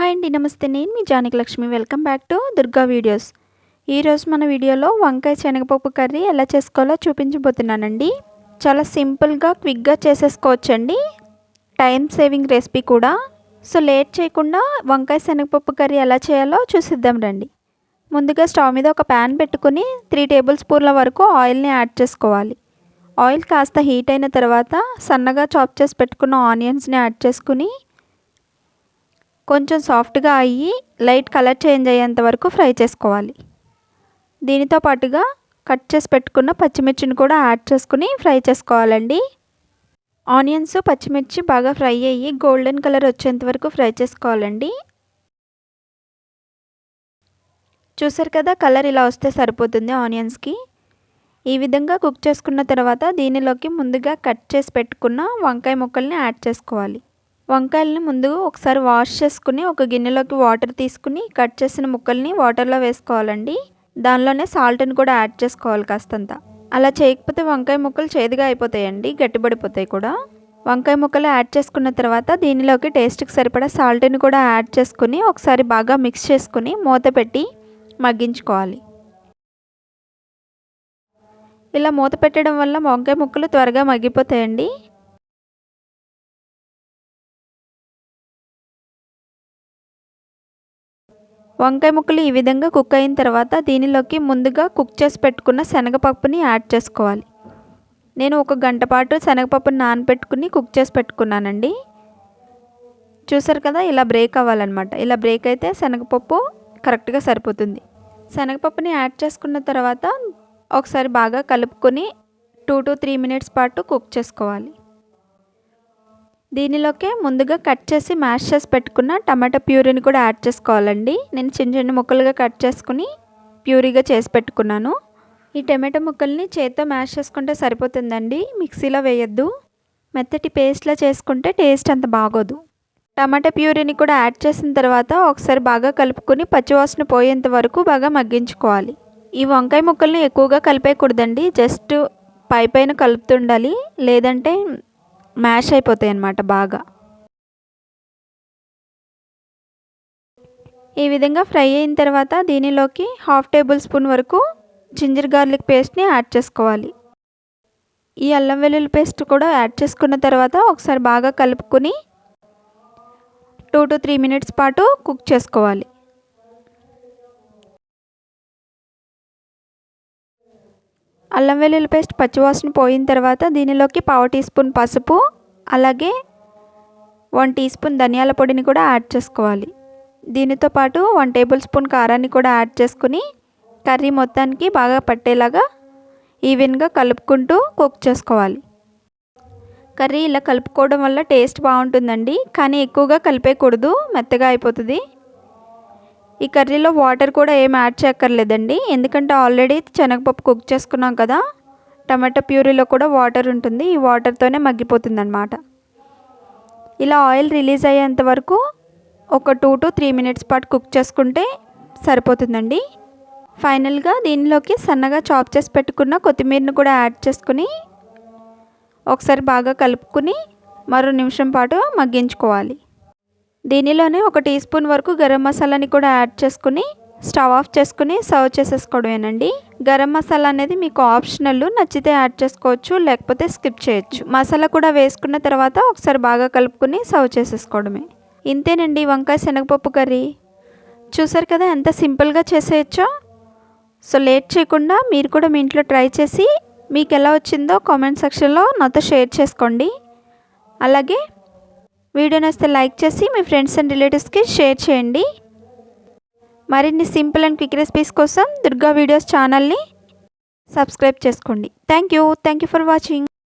Hi అండి నమస్తే. నేను మీ Janaki Lakshmi. Welcome back to Durga videos. ఈరోజు మన వీడియోలో వంకాయ శనగపప్పు కర్రీ ఎలా చేసుకోవాలో చూపించబోతున్నానండి. చాలా సింపుల్గా క్విక్గా చేసేసుకోవచ్చండి. టైం సేవింగ్ రెసిపీ కూడా. సో లేట్ చేయకుండా వంకాయ శనగపప్పు కర్రీ ఎలా చేయాలో చూసిద్దాం రండి. ముందుగా స్టవ్ మీద ఒక ప్యాన్ పెట్టుకుని త్రీ టేబుల్ స్పూన్ల వరకు ఆయిల్ని యాడ్ చేసుకోవాలి. ఆయిల్ కాస్త హీట్ అయిన తర్వాత సన్నగా చాప్ చేసి పెట్టుకున్న ఆనియన్స్ని యాడ్ చేసుకుని కొంచెం సాఫ్ట్గా అయ్యి లైట్ కలర్ చేంజ్ అయ్యేంత వరకు ఫ్రై చేసుకోవాలి. దీనితో పాటుగా కట్ చేసి పెట్టుకున్న పచ్చిమిర్చిని కూడా యాడ్ చేసుకుని ఫ్రై చేసుకోవాలండి. ఆనియన్స్ పచ్చిమిర్చి బాగా ఫ్రై అయ్యి గోల్డెన్ కలర్ వచ్చేంత వరకు ఫ్రై చేసుకోవాలండి. చూసారు కదా కలర్ ఇలా వస్తే సరిపోతుంది ఆనియన్స్కి. ఈ విధంగా కుక్ చేసుకున్న తర్వాత దీనిలోకి ముందుగా కట్ చేసి పెట్టుకున్న వంకాయ ముక్కల్ని యాడ్ చేసుకోవాలి. వంకాయలని ముందు ఒకసారి వాష్ చేసుకుని ఒక గిన్నెలోకి వాటర్ తీసుకుని కట్ చేసిన ముక్కల్ని వాటర్లో వేసుకోవాలండి. దానిలోనే సాల్ట్ని కూడా యాడ్ చేసుకోవాలి కాస్తంత. అలా చేయకపోతే వంకాయ ముక్కలు చేదుగా అయిపోతాయండి గట్టిపడిపోతాయి కూడా. వంకాయ ముక్కలు యాడ్ చేసుకున్న తర్వాత దీనిలోకి టేస్ట్కి సరిపడా సాల్ట్ని కూడా యాడ్ చేసుకుని ఒకసారి బాగా మిక్స్ చేసుకుని మూత పెట్టి మగ్గించుకోవాలి. ఇలా మూత పెట్టడం వల్ల వంకాయ ముక్కలు త్వరగా మగ్గిపోతాయండి. వంకాయ ముక్కలు ఈ విధంగా కుక్ అయిన తర్వాత దీనిలోకి ముందుగా కుక్ చేసి పెట్టుకున్న శనగపప్పుని యాడ్ చేసుకోవాలి. నేను ఒక గంట పాటు శనగపప్పుని నానబెట్టుకుని కుక్ చేసి పెట్టుకున్నానండి. చూసారు కదా ఇలా బ్రేక్ అవ్వాలన్నమాట. ఇలా బ్రేక్ అయితే శనగపప్పు కరెక్ట్గా సరిపోతుంది. శనగపప్పుని యాడ్ చేసుకున్న తర్వాత ఒకసారి బాగా కలుపుకొని టూ టు త్రీ మినిట్స్ పాటు కుక్ చేసుకోవాలి. దీనిలోకే ముందుగా కట్ చేసి మ్యాష్ చేసి పెట్టుకున్న టమాటా ప్యూరీని కూడా యాడ్ చేసుకోవాలండి. నేను చిన్న చిన్న ముక్కలుగా కట్ చేసుకుని ప్యూరీగా చేసి పెట్టుకున్నాను. ఈ టమాటో ముక్కల్ని చేత్తో మ్యాష్ చేసుకుంటే సరిపోతుందండి. మిక్సీలో వేయద్దు. మెత్తటి పేస్ట్లా చేసుకుంటే టేస్ట్ అంత బాగోదు. టమాటా ప్యూరీని కూడా యాడ్ చేసిన తర్వాత ఒకసారి బాగా కలుపుకొని పచ్చివాసన పోయేంత వరకు బాగా మగ్గించుకోవాలి. ఈ వంకాయ ముక్కల్ని ఎక్కువగా కలిపేయకూడదండి. జస్ట్ పై పైన కలుపుతుండాలి లేదంటే మ్యాష్ అయిపోతాయి అన్నమాట బాగా. ఈ విధంగా ఫ్రై అయిన తర్వాత దీనిలోకి హాఫ్ టేబుల్ స్పూన్ వరకు జింజర్ గార్లిక్ పేస్ట్ని యాడ్ చేసుకోవాలి. ఈ అల్లం వెల్లుల్లి పేస్ట్ కూడా యాడ్ చేసుకున్న తర్వాత ఒకసారి బాగా కలుపుకొని టూ టు త్రీ మినిట్స్ పాటు కుక్ చేసుకోవాలి. అల్లం వెల్లుల్లి పేస్ట్ పచ్చివాసన పోయిన తర్వాత దీనిలోకి పావు టీ స్పూన్ పసుపు అలాగే వన్ టీ స్పూన్ ధనియాల పొడిని కూడా యాడ్ చేసుకోవాలి. దీనితో పాటు వన్ టేబుల్ స్పూన్ కారాన్ని కూడా యాడ్ చేసుకుని కర్రీ మొత్తానికి బాగా పట్టేలాగా ఈవెన్గా కలుపుకుంటూ కుక్ చేసుకోవాలి. కర్రీ ఇలా కలుపుకోవడం వల్ల టేస్ట్ బాగుంటుందండి. కానీ ఎక్కువగా కలిపేయకూడదు మెత్తగా అయిపోతుంది. ఈ కర్రీలో వాటర్ కూడా ఏం యాడ్ చేయక్కర్లేదండి. ఎందుకంటే ఆల్రెడీ శనగపప్పు కుక్ చేసుకున్నాం కదా టమాటా ప్యూరీలో కూడా వాటర్ ఉంటుంది. ఈ వాటర్తోనే మగ్గిపోతుంది అనమాట ఇలా ఆయిల్ రిలీజ్ అయ్యేంత వరకు ఒక టూ టు త్రీ మినిట్స్ పాటు కుక్ చేసుకుంటే సరిపోతుందండి. ఫైనల్గా దీనిలోకి సన్నగా చాప్ చేసి పెట్టుకున్న కొత్తిమీరని కూడా యాడ్ చేసుకుని ఒకసారి బాగా కలుపుకుని మరో నిమిషం పాటు మగ్గించుకోవాలి. దీనిలోనే ఒక టీ స్పూన్ వరకు గరం మసాలాని కూడా యాడ్ చేసుకుని స్టవ్ ఆఫ్ చేసుకుని సర్వ్ చేసేసుకోవడమేనండి. గరం మసాలా అనేది మీకు ఆప్షనల్ నచ్చితే యాడ్ చేసుకోవచ్చు లేకపోతే స్కిప్ చేయొచ్చు. మసాలా కూడా వేసుకున్న తర్వాత ఒకసారి బాగా కలుపుకుని సర్వ్ చేసేసుకోవడమే. ఇంతేనండి వంకాయ శనగపప్పు కర్రీ. చూసారు కదా ఎంత సింపుల్గా చేసేయచ్చో? సో లేట్ చేయకుండా మీరు కూడా మీ ఇంట్లో ట్రై చేసి మీకు ఎలా వచ్చిందో కామెంట్ సెక్షన్లో నాతో షేర్ చేసుకోండి. అలాగే వీడియో వస్తే లైక్ చేసి మీ ఫ్రెండ్స్ అండ్ రిలేటివ్స్కి షేర్ చేయండి. మరిన్ని సింపుల్ అండ్ క్విక్ రెసిపీస్ కోసం దుర్గా వీడియోస్ ఛానల్ని సబ్స్క్రైబ్ చేసుకోండి. Thank you. Thank you for watching.